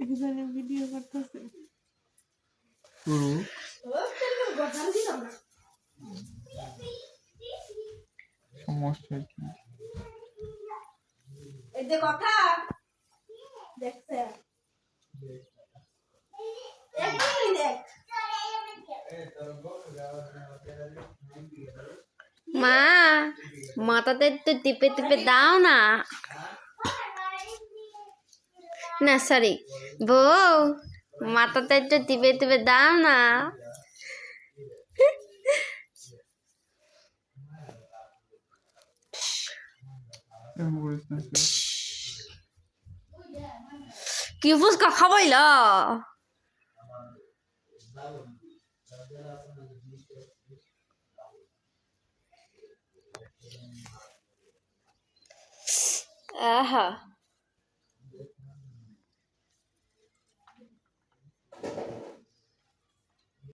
এখানে ভিডিও করতেছে। শুরু সমস্যা কি? এই যে কথা? দেখছে। একদমই দেখ। মা মাথাতে একটু টিপে টিপে দাও না। না সরি বউ মাথাতে একটু টিপে টিপে দাও না। কি ফুচকা খাবাইলা? 啊哈。